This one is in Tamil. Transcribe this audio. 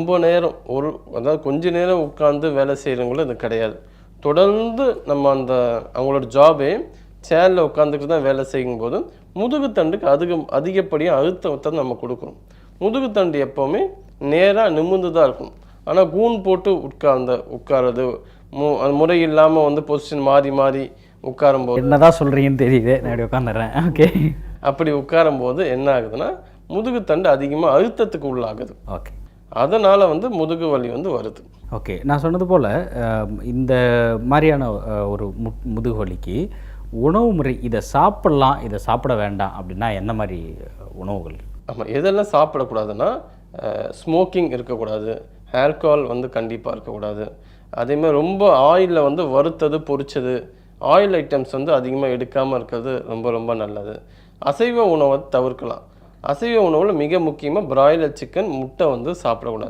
ரொம்ப நேரம் ஒரு அதாவது கொஞ்ச நேரம் உட்காந்து வேலை செய்கிறவங்களும் இது கிடையாது. தொடர்ந்து நம்ம அந்த அவங்களோட ஜாபே சேரில் உட்காந்துக்கிட்டு தான் வேலை செய்யும்போது முதுகுத்தண்டுக்கு அதிகம் அதிகப்படியாக அழுத்தத்தை நம்ம கொடுக்குறோம் முதுகுத்தண்டு எப்போவுமே நேராக நிமிர்ந்து தான் இருக்கும். ஆனால் கூன் போட்டு உட்கார்ந்த உட்கார்றது மு முறை இல்லாமல் வந்து பொசிஷன் மாறி மாறி உட்காரும்போது என்னதான் சொல்கிறீங்கன்னு தெரியுது. நான் உட்காந்துடுறேன் ஓகே அப்படி உட்காரும்போது என்ன ஆகுதுன்னா முதுகுத்தண்டு அதிகமாக அழுத்தத்துக்கு உள்ளாகுது. ஓகே அதனால் வந்து முதுகு வலி வந்து வருது. ஓகே நான் சொன்னது போல் இந்த மாதிரியான ஒரு மு முதுகு வலிக்கு உணவு முறை இதை சாப்பிடலாம் இதை சாப்பிட வேண்டாம் அப்படின்னா என்ன மாதிரி உணவுகள்? ஆமாம் எதெல்லாம் சாப்பிடக்கூடாதுன்னா ஸ்மோக்கிங் இருக்கக்கூடாது ஆல்கஹால் வந்து கண்டிப்பாக இருக்கக்கூடாது. அதேமாதிரி ரொம்ப ஆயிலில் வந்து வறுத்தது பொரிச்சது ஆயில் ஐட்டம்ஸ் வந்து அதிகமாக எடுக்காமல் இருக்கிறது ரொம்ப ரொம்ப நல்லது. அசைவ உணவை தவிர்க்கலாம். அசைவ உணவில் மிக முக்கியமாக பிராய்லர் சிக்கன் முட்டை வந்து சாப்பிடக்கூடாது.